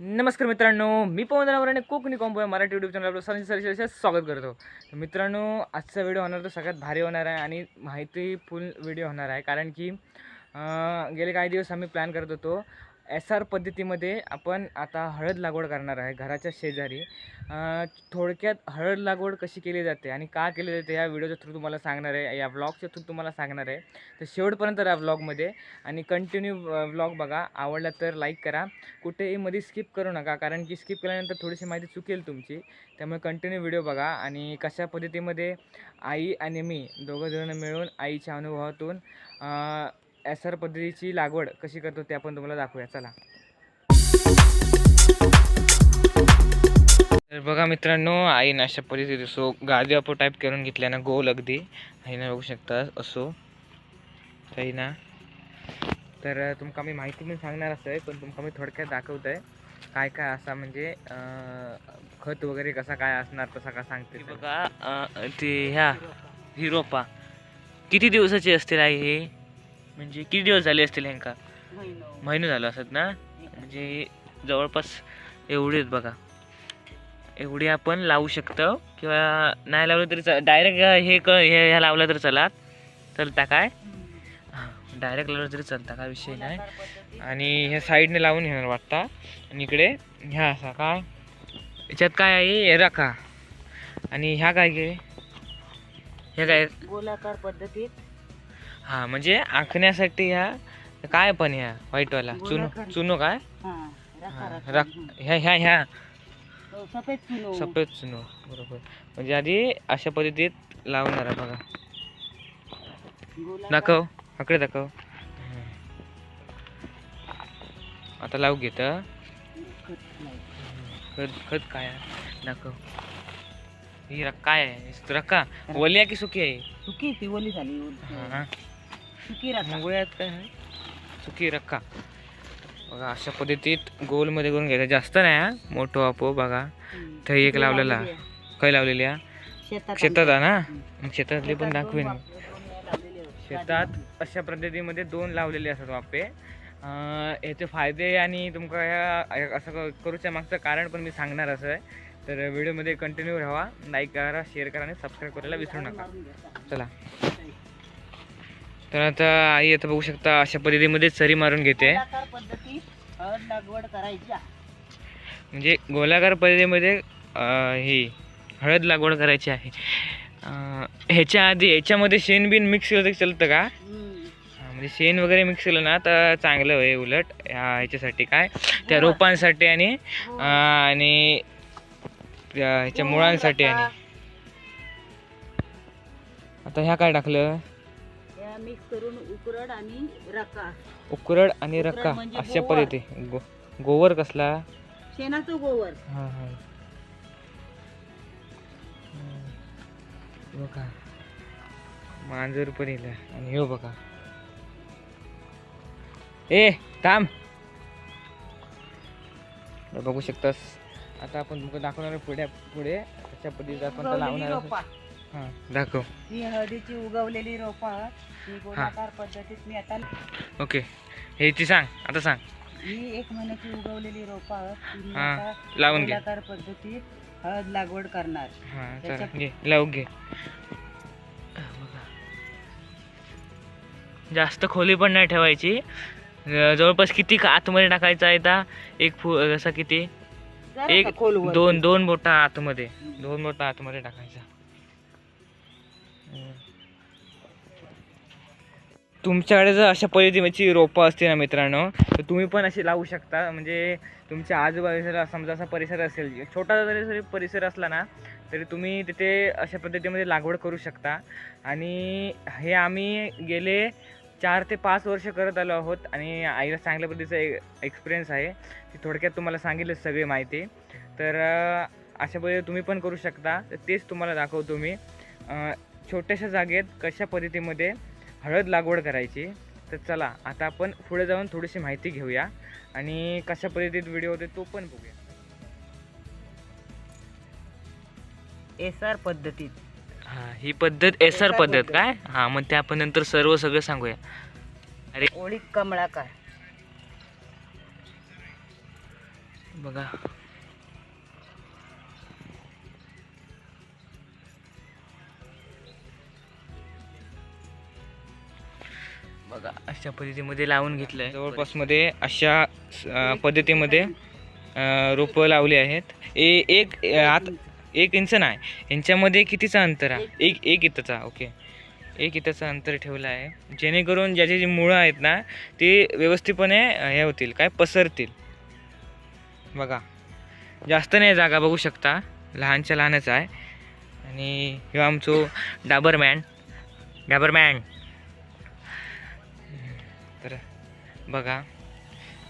नमस्कार मित्रांनो मी पवन आणि कोकणी कॉम्बो आहे मराठी यूट्यूब चॅनल आपलं सर्वांचे स्वागत करतो. मित्रांनो आजचा व्हिडिओ होणार तो सगळ्यात भारी होणार आहे आणि माहितीफुल व्हिडिओ होणार आहे. कारण की गेले काही दिवस आम्ही प्लॅन करत होतो एस आर पद्धतीमध्ये आपण आता हळद लागवड करणार आहे घराच्या शेजारी. थोडक्यात हळद लागवड कशी केली जाते आणि का केली जाते या व्हिडिओच्या थ्रू तुम्हाला सांगणार आहे या व्लॉगच्या थ्रू तुम्हाला सांगणार आहे. तर शेवटपर्यंत राहा व्लॉगमध्ये आणि कंटिन्यू व्लॉग बघा. आवडला तर लाईक करा. कुठेही मध्ये स्किप करू नका कारण की स्किप केल्यानंतर थोडीशी माहिती चुकेल तुमची. त्यामुळे कंटिन्यू व्हिडिओ बघा आणि कशा पद्धतीमध्ये आई आणि मी दोघं जण मिळून आईच्या अनुभवातून एस आर पद्धतीची लागवड कशी करतो ते आपण तुम्हाला दाखवूया. चला. तर बघा मित्रांनो आईनं अशा पद्धतीने सो गादी आपण टाईप करून घेतल्या ना गोल अगदी. आईनं बघू शकता असो. काही ना तर तुमका मी माहिती पण सांगणार असं आहे पण तुमका मी थोडक्यात दाखवत आहे काय काय असा म्हणजे खत वगैरे कसा काय असणार तसा का सांगते बघा ते ह्या हिरोपा. किती दिवसाची असतील आई हे? म्हणजे किती दिवस झाले असतील ह्यांका महिने. झालं असत ना? म्हणजे जवळपास एवढे आहेत बघा. एवढी आपण लावू शकतो. किंवा नाही लावलं तरी डायरेक्ट हे क हे ह्या लावलं तर चला. चलता काय? डायरेक्ट लावलं तरी चालता काय विषय नाही. आणि ह्या साईडने लावून घेणार वाटता. आणि इकडे ह्या असा काय? याच्यात काय आहे? रखा. आणि ह्या काय गे? हे काय? गोलाकार पद्धतीत. हा म्हणजे आखण्यासाठी ह्या काय पण ह्या व्हाईटवाला चुनो. चुनो काय? हा रखा हा, रखा. रख. ह्या ह्या ह्या. हो, सफेद चुनो. सफेद चुनो बरोबर. म्हणजे आधी अशा पद्धतीत लावणार आहे बघा. गोलाकार. दाखव आकडे दाखव. आता लावू घेत. खत नाही. खत खत काय आहे? दाखव. ही रक काय आहे? रक्का ओली आहे की सुकी आहे? सुकी ती ओली झाली हा. सुकी रखा. मुगळ्यात काय आहे? सुकी रक्का बघा अशा पद्धतीत गोलमध्ये करून घ्यायचं. जास्त नाही हा. मोठं आपो बघा. थंय एक लावलेला. काय लावलेली हा शेतात आहे ना. मग शेतातले पण दाखवेन. शेतात अशा पद्धतीमध्ये दोन लावलेले असतात अं, याचे फायदे आणि तुमका ह्या असं करूच्या मागचं कारण पण मी सांगणार असं आहे. तर व्हिडिओमध्ये कंटिन्यू राहा लाईक करा शेअर करा आणि सबस्क्राईब करायला विसरू नका. चला. तर आता आई आता बघू शकता अशा पद्धतीमध्ये सरी मारून घेते गोलाकार हळद लागवड करायची आहे. म्हणजे गोलाकार पद्धतीमध्ये अं, ही हळद लागवड करायची आहे अं, ह्याच्या आधी ह्याच्यामध्ये शेण बिन मिक्स केलं तरी चालतं का हम्म. हा, म्हणजे शेण वगैरे मिक्स केलं ना तर चांगलं आहे उलट ह्या ह्याच्यासाठी काय त्या गोवा. रोपांसाठी आणि. अं, आणि त्या ह्याच्या मुळांसाठी. आणि आता ह्या काय टाकलं मिक्स करून उकरड आणि रका. उकरड आणि उकरड रक्का म्हणजे अशा गोवर. गो गोवर कसला? शेणाचं गोवर. हां हां. बघा. मांजर पण येईल आणि हो बघा. ए थांब. हे बघू शकतास. आता आपण तुमचं दाखवणार आहे पुढे पुढे. त्याच्या पद्धतीत आपण त्याला लावणार रोपा. आहोत. हां. दाखव. ही हळदीची उगवलेली रोपा ही गोलाकार पद्धतीत मी आता ओके. हे ती सांग. आता सांग. ही एक महिन्याची उगवलेली रोपा ती मी हा, आता लावून घे. गोलाकार पद्धतीत हळद लागवड करणार. हां चला त्याच्या- घे. लावून घे. जास्त खोली पण नाही ठेवायची. अं, जवळपास किती का आतमध्ये टाकायचा आहे आता एक फु असा किती? एक खोलवर? दोन दोन बोटा आतमध्ये. दोन बोटा आतमध्ये टाकायचा. तुमच्याकडे जर अशा पद्धतीची रोपं असतील ना मित्रांनो तर तुम्ही पण अशी लावू शकता. म्हणजे तुमच्या आजूबाजूला समजा असा परिसर असेल छोटा जरी जरी परिसर असला ना तरी तुम्ही तिथे अशा पद्धतीमध्ये लागवड करू शकता. आणि हे आम्ही गेले चार ते पाच वर्ष करत आलो आहोत आणि आईला चांगल्या पद्धतीचा एक्सपिरियन्स आहे. ती थोडक्यात तुम्हाला सांगितलं सगळी माहिती. तर अशा पद्धतीने तुम्ही पण करू शकता. तर तेच तुम्हाला दाखवतो मी. छोट्याशा जागेत कशा पद्धतीमध्ये हळद लागवड करायची. तर चला आता आपण पुढे जाऊन थोडीशी माहिती घेऊया आणि कशा पद्धतीत व्हिडिओ होते तो पण बघूया. एसआर पद्धतीत. हां ही पद्धत एस आर पद्धत. काय? हां मग ते आपण नंतर सर्व सगळं सांगूया. ओळी कमळाकार. बघा. बघा अशा पद्धतीमध्ये लावून घेतलंय. जवळपासमध्ये अशा पद्धतीमध्ये रोपं लावली आहेत. ए एक आत एक इंच नाही. यांच्यामध्ये कितीचा अंतर आहे? एक एक इथंचा ओके. एक इथंचा अंतर ठेवलं आहे. जेणेकरून ज्याचे जी मुळं आहेत ना ती व्यवस्थितपणे हे होतील काय पसरतील. बघा जास्त नाही जागा बघू शकता. लहानच्या लहानच आहे. आणि हे आमचो डाबरमॅन डाबरमॅन तर बघा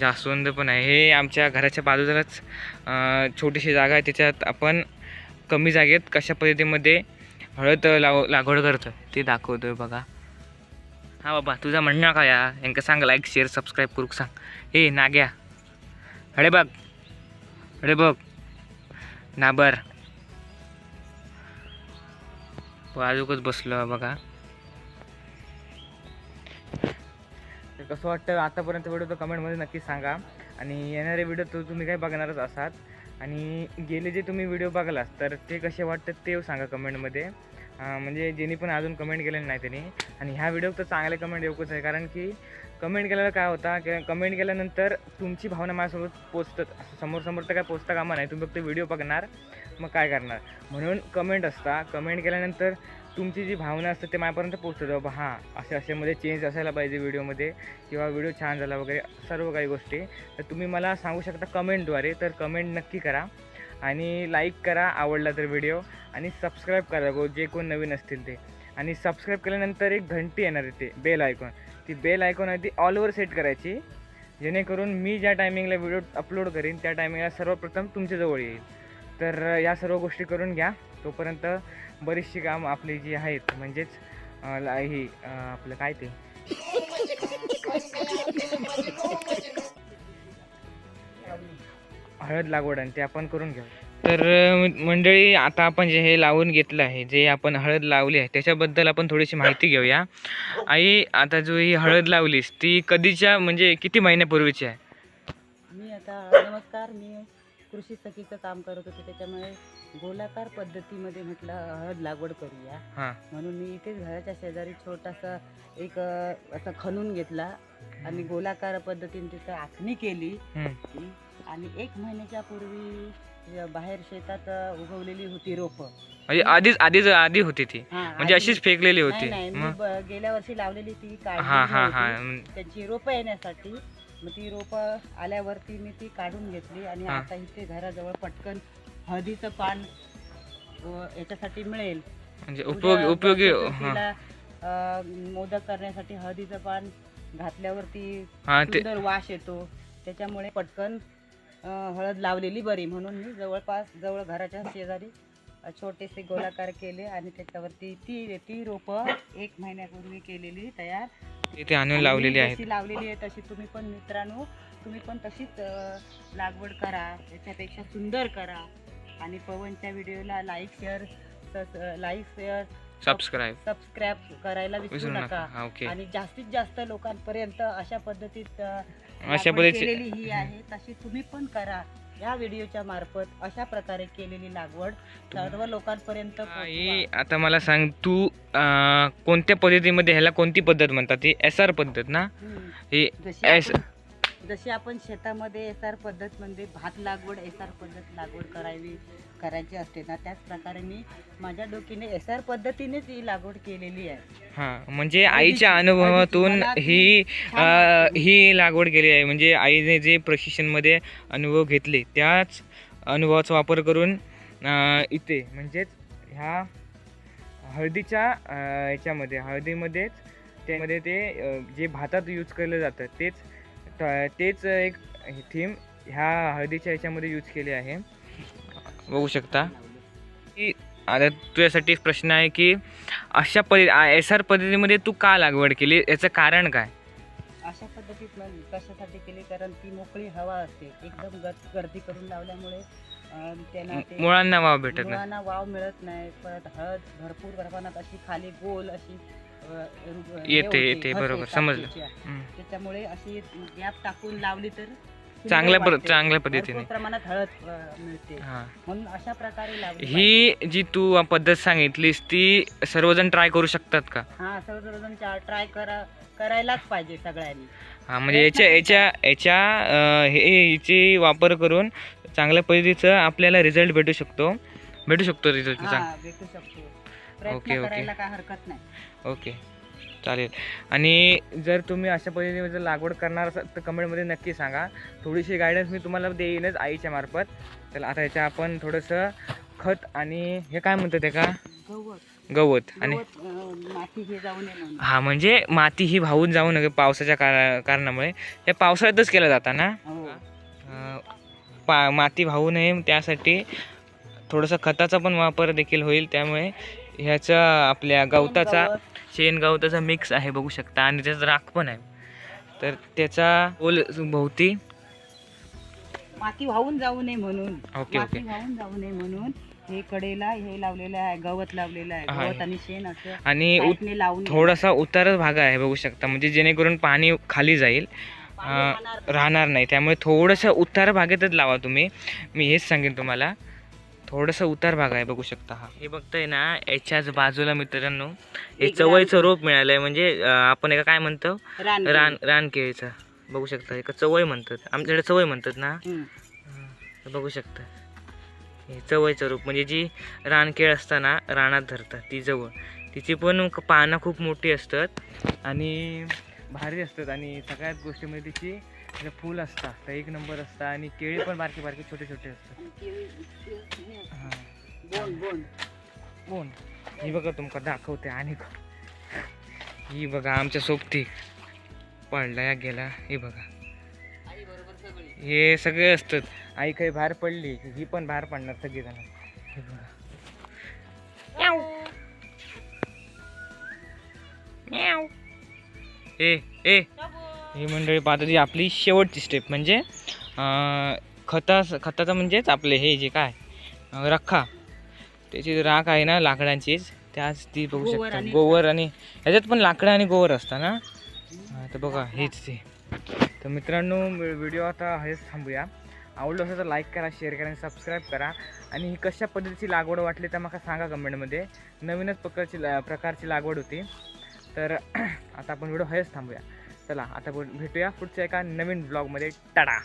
जास्वंद पण आहे. हे आमच्या घराच्या बाजूलाच छोटीशी जागा आहे. त्याच्यात आपण कमी जागेत कशा पद्धतीमध्ये हळद लाव लागवड करतो ते दाखवतो बघा. हा बाबा तुझा म्हणणं काय या यांका सांग लाईक शेअर सबस्क्राईब करूक सांग. हे नाग्या. हळे बघ. हळे बघ. नाबर. बाजूकच बसलो बघा. कसं वाटतं आतापर्यंत व्हिडिओ तर कमेंटमध्ये नक्की सांगा. आणि येणारे व्हिडिओ तर तुम्ही काय बघणारच असाल. आणि गेले जे तुम्ही व्हिडिओ बघलास तर ते कसे वाटतात ते सांगा कमेंटमध्ये. म्हणजे ज्यांनी पण अजून कमेंट केलेलं नाही त्यांनी. आणि ह्या व्हिडिओ तर चांगले कमेंट येऊकच आहे. कारण की कमेंट केल्यावर काय होता की कमेंट केल्यानंतर तुमची भावना माझ्यासोबत पोचतात. असं समोर समोर तर काय पोचता कामा नाही. तुम्ही फक्त व्हिडिओ बघणार मग काय करणार? म्हणून कमेंट असता. कमेंट केल्यानंतर तुमची जी भावना असते ते माझ्यापर्यंत पोचतं बाबा हां असे अशामध्ये चेंज असायला पाहिजे व्हिडिओमध्ये किंवा व्हिडिओ छान झाला वगैरे सर्व काही गोष्टी. तर तुम्ही मला सांगू शकता कमेंटद्वारे तर कमेंट नक्की करा आणि लाईक करा आवडला तर व्हिडिओ आणि सबस्क्राईब करा गो जे कोण नवीन असतील ते. आणि सबस्क्राईब केल्यानंतर एक घंटी येणार आहे ते बेल आयकॉन ती बेल आयकॉन आहे ती ऑलवर सेट करायची जेणेकरून मी ज्या टायमिंगला व्हिडिओ अपलोड करीन त्या टायमिंगला सर्वप्रथम तुमच्याजवळ येईल. तर या सर्व गोष्टी करून घ्या. तोपर्यंत बरीचशी कामं आपली जी आहेत म्हणजेच ही आपलं काय ते? हळद लागवड आणि ते आपण करून घेऊ. तर मंडळी आता आपण जे हे लावून घेतलं आहे जे आपण हळद लावली आहे त्याच्याबद्दल आपण थोडीशी माहिती घेऊया. आई आता जो ही हळद लावलीस ती कधीच्या म्हणजे किती महिन्यापूर्वीची आहे? मी आता नमस्कार मी कृषी सखीचं काम करत होते त्याच्यामुळे गोलाकार पद्धतीमध्ये म्हटलं हळद लागवड करूया. हां. म्हणून मी इथेच घराच्या शेजारी छोटासा एक अ, असा खणून घेतला आणि गोलाकार पद्धतीने तिथं आखणी केली. हम्म. आणि एक महिन्याच्या पूर्वी बाहेर शेतात अ, उगवलेली होती रोपं. म्हणजे आधीच आधीच आधी होती ती. म्हणजे अशीच फेकलेली होती. नाही मी मग? ब- गेल्या वर्षी लावलेली ती हा काढली हा. त्याची रोपं येण्यासाठी मग ती रोपं आल्यावरती मी ती काढून घेतली आणि हा. आता इथे घराजवळ पटकन हळदीचं पान याच्यासाठी मिळेल. म्हणजे उद्या उपयोगी हा. अ, मोदक करण्यासाठी हळदीचं पान घातल्यावरती हा ते सुंदर वास येतो. त्याच्यामुळे पटकन अ, हळद लावलेली बरी. म्हणून मी जवळपास जवळ घराच्या शेजारी अ, छोटेसे गोलाकार केले आणि त्याच्यावरती ती ती रोपं एक महिन्यापूर्वी केलेली तयार. इथे आणून आणि लावलेली मी आहेत. जशी लावलेली आहे तशी तुम्ही पण मित्रांनो तुम्ही पण तशीच अ, लागवड करा. त्याच्यापेक्षा सुंदर करा. आणि पवनच्या व्हिडिओला like share like share subscribe subscribe करायला विसरू नका. हा आणि जास्तीत जास्त लोकांपर्यंत अशा पद्धतीत अशा केलेली ही आहे. तशी तुम्ही पण करा. या व्हिडिओच्या मार्फत अशा प्रकारे केलेली लागवड. सर्व लोकांपर्यंत. आता मला सांग तू कोणत्या पद्धतीमध्ये ह्याला कोणती पद्धत म्हणतात? ती एस आर पद्धत ना. ही एस जशी आपण शेतामध्ये एसआर पद्धत म्हणजे भात लागवड एसआर पद्धत लागवड करावी करायची असते ना त्याच प्रकारे मी माझ्या डोकीने एसआर पद्धतीनेच ही लागवड केलेली आहे हा म्हणजे आईच्या अनुभवातून ही अं. ही लागवड केली आहे म्हणजे आईने जे प्रशिक्षणमध्ये अनुभव घेतले त्याच अनुभवाचा वापर करून अं, इथे म्हणजेच ह्या हळदीच्या अं, याच्यामध्ये हळदीमध्येच त्यामध्ये ते अं, जे भातात यूज केलं जातं तेच तेच एक थीम ह्या हळदीच्या याच्यामध्ये यूज केले आहे. बघू शकता. की आता तुझ्यासाठी प्रश्न आहे की अशा पद्धती एस आर पद्धतीमध्ये तू का लागवड केली? याचं कारण काय? अशा पद्धतीत मग कशासाठी केली कारण ती मोकळी हवा असते. एकदम गर- गर्दी करून लावल्यामुळे अं, त्यांना ते मुळांना वाव भेटत नाही. मुळांना वाव मिळत नाही. परत हळद भरपूर प्रमाणात अशी खाली गोल अशी येते, येते, बरोबर, समजलं. त्याच्यामुळे अशी गॅप टाकून लावली तर चांगल्या. चांगल्या पद्धतीने. भरपूर प्रमाणात हळद अ, मिळते. हा. म्हणून अशा प्रकारे लावली ही जी तू पद्धत सांगितलीस ती सर्वजण ट्राय करू शकतात का. हा सर्वजण ट्राय करा करायलाच पाहिजे सगळ्यांनी. हा म्हणजे याच्या याच्या याच्या हे हिची वापर करून चांगल्या पद्धतीचं आपल्याला रिझल्ट भेटू शकतो. भेटू शकतो रिझल्ट भेटू शकतो. ओके, प्रयत्न ओके. करायला काय हरकत नाही. ओके. चालेल. आणि जर तुम्ही अशा पद्धतीने जर लागवड करणार असाल तर कमेंटमध्ये नक्की सांगा. थोडीशी गायडन्स मी तुम्हाला देईनच आईच्या मार्फत. तर आता याच्या आपण थोडंसं खत आणि हे काय म्हणतात ते का गवत. गवत आणि गवत, अ, माती हे जाऊ नये म्हणून हा म्हणजे माती ही वाहून जाऊ नये पावसाच्या कारा कारणामुळे. हे पावसाळ्यातच केलं जातं ना? हो. अं, पा माती वाहू नये त्यासाठी थोडंसं खताचा पण वापर देखील होईल त्यामुळे ह्याचा आपल्या गवताचा गवत, शेण गवताचा मिक्स आहे बघू शकता. आणि त्याचा राख पण आहे. तर त्याचा ओल भोवती. माती वाहून जाऊ नये म्हणून. ओके माती ओके वाहून जाऊ नये म्हणून हे कडेला हे लावलेलं आहे गवत लावलेलं आहे. गवत आणि शेण असं आणि लावून थोडासा उतारच भाग आहे बघू शकता. म्हणजे जेणेकरून पाणी खाली जाईल. राहणार नाही. त्यामुळे थोडंसं उतार भागातच लावा तुम्ही. मी हेच सांगेन तुम्हाला. थोडंसं उतार भाग आहे बघू शकता हा. हे बघताय ना याच्याच बाजूला मित्रांनो हे चवळीचं रोप मिळालंय म्हणजे आपण एका काय म्हणतो? रान रान रानकेळीचं बघू शकता एका चवळी म्हणतात. आमच्याकडे चवळी म्हणतात ना. हे बघू शकता. हे चवळीचं रूप म्हणजे जी रानकेळ असताना रानात धरतात ती जवळ. तिची पण क- पानं खूप मोठी असतात आणि भारी असतात आणि सगळ्यात गोष्टीमध्ये तिची म्हणजे फूल असतात. तर एक नंबर असतात आणि केळी पण बारकी बारकी छोटे छोटे असतात. हे, कोण ही बघा तुमका दाखवते आणि ही बघा आमच्या सोबती पडला या गेला. हे बघा. हे सगळे असतात. आई काही बाहेर पडली की ही पण बाहेर पडणार सगळेजण. हे बघा. ए ए. ही मंडळी पाहता जी आपली शेवटची स्टेप म्हणजे खता खताचं म्हणजेच आपले हे जे काय अं, रख्खा त्याची राख आहे ना लाकडांचीच त्याच ती बघू शकता. गोवर आणि ह्याच्यात पण लाकडं आणि गोवर असतं ना? हा, तर बघा हेच ते. तर मित्रांनो व्हिडिओ आता हेच थांबूया. आवडलं असेल तर लाईक करा शेअर करा आणि सबस्क्राईब करा. आणि ही कशा पद्धतीची लागवड वाटली तर मला सांगा कमेंटमध्ये नवीनच प्रकारची ला- प्रकारची लागवड होती. तर आता आपण व्हिडिओ हेच थांबूया. चला आता भेटूया पुढच्या एका नवीन ब्लॉगमध्ये टाटा